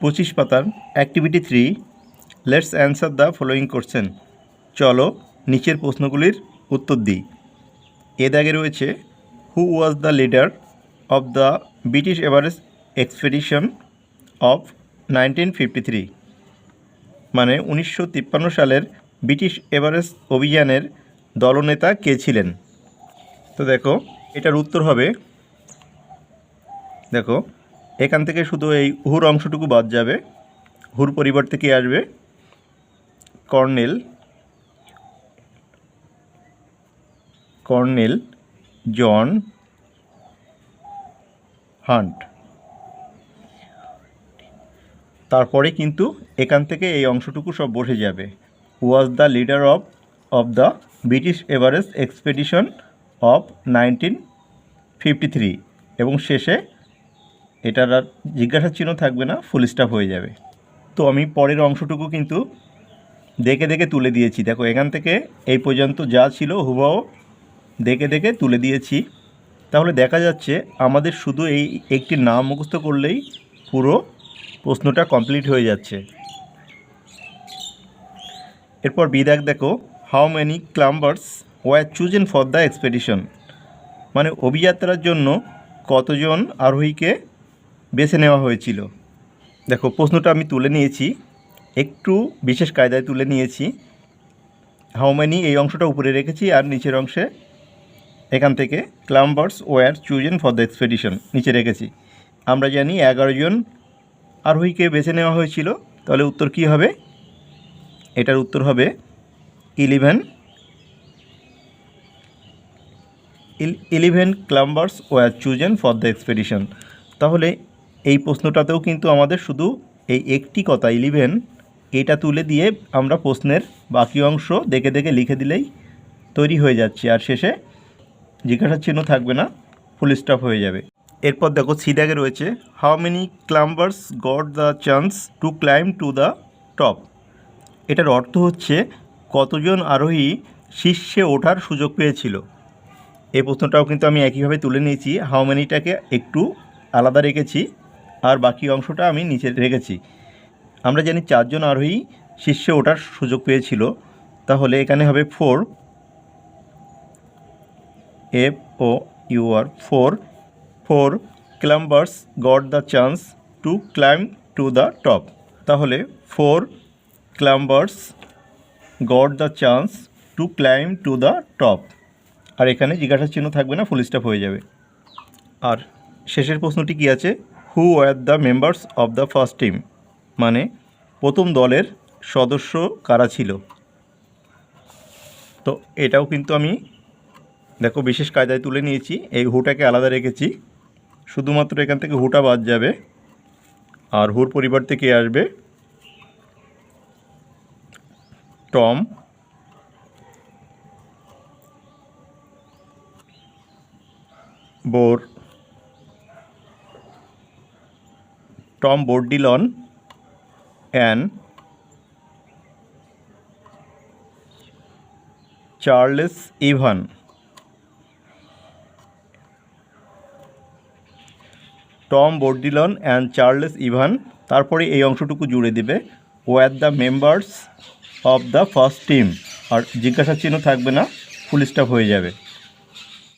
পঁচিশ পাতার activity three let's answer the following question চলো নিচের প্রশ্নগুলির উত্তর দিই। এ দাগে রয়েছে who was the leader of the British Everest expedition of nineteen fifty three মানে উনিশশো তিপ্পান্ন সালের ব্রিটিশ এভারেস্ট অভিযানের দলনেতা কে ছিলেন? তো দেখো, এটার উত্তর হবে, দেখো এখান থেকে শুধু এই হুর অংশটুকু বাদ যাবে। হুর পরিবর্তে কে আসবে? কর্নেল। Colonel John Hunt. তারপরে কিন্তু এখান থেকে এই অংশটুকু সব বসে যাবে। Was the leader of of the British Everest expedition of nineteen fifty three এবং শেষে এটার আর জিজ্ঞাসার চিহ্ন থাকবে না ফুল স্টপ হয়ে যাবে। তো আমি পরের অংশটুকু কিন্তু দেখে দেখে তুলে দিয়েছি। দেখো, এখান থেকে এই পর্যন্ত যা ছিল হুবাও দেখে দেখে তুলে দিয়েছি। তাহলে দেখা যাচ্ছে আমাদের শুধু এই একটি নাম মুখস্থ করলেই পুরো প্রশ্নটা কমপ্লিট হয়ে যাচ্ছে। এরপর বিদাক দেখো how many climbers were chosen for the expedition মানে অভিযাত্রার জন্য কতজন আরোহীকে বেছে নেওয়া হয়েছিল। দেখো, প্রশ্নটা আমি তুলে নিয়েছি। একটু বিশেষ কায়দায় তুলে নিয়েছি। হাউ মেনি এই অংশটা উপরে রেখেছি আর নিচের অংশে এখান থেকে climbers were chosen for the expedition নিচে রেখেছি। আমরা জানি এগারো জন। আরোহীকে বেছে নেওয়া হয়েছিল? তাহলে উত্তর কী হবে? এটার উত্তর হবে eleven eleven climbers were chosen for the expedition তাহলে এই প্রশ্নটাতেও কিন্তু আমাদের শুধু এই একটি কথা ইলেভেন এটা তুলে দিয়ে আমরা প্রশ্নের বাকি অংশ দেখে দেখে লিখে দিলেই তৈরি হয়ে যাচ্ছে। আর শেষে জিজ্ঞাসার চিহ্ন থাকবে না ফুল স্টপ হয়ে যাবে। এরপর দেখো সিদাগে রয়েছে how many climbers got the chance to climb to the top এটার অর্থ হচ্ছে কতজন আরোহী শীর্ষে ওঠার সুযোগ পেয়েছিল। এই প্রশ্নটাও কিন্তু আমি একইভাবে তুলে নিয়েছি হাউ মেনিটাকে একটু আলাদা রেখেছি। আর বাকি অংশটা আমি নিচে রেখেছি। আমরা জানি চারজন আরোহী শীর্ষে ওঠার সুযোগ পেয়েছিল। তাহলে এখানে হবে four F O U R four four climbers got the chance to climb to the top তাহলে four climbers got the chance to climb to the top আর এখানে জিজ্ঞাসার চিহ্ন থাকবে না ফুল স্টপ হয়ে যাবে। আর শেষের প্রশ্নটি কি আছে? Who were the members of the first team মানে প্রথম দলের সদস্য কারা ছিল? তো এটাও কিন্তু আমি দেখো বিশেষ কায়দায় তুলে নিয়েছি। এই হুটাকে আলাদা রেখেছি। শুধুমাত্র এখান থেকে হুটা বাদ যাবে। আর হুর পরিবার থেকে আসবে? Tom Bour Tom Bourdillon and Charles Evan Tom Bourdillon and Charles Evan তারপরে এই অংশটুকু জুড়ে দেবে। Were the members of the first team আর জিজ্ঞাসা চিহ্ন থাকবে না ফুল স্টপ হয়ে যাবে।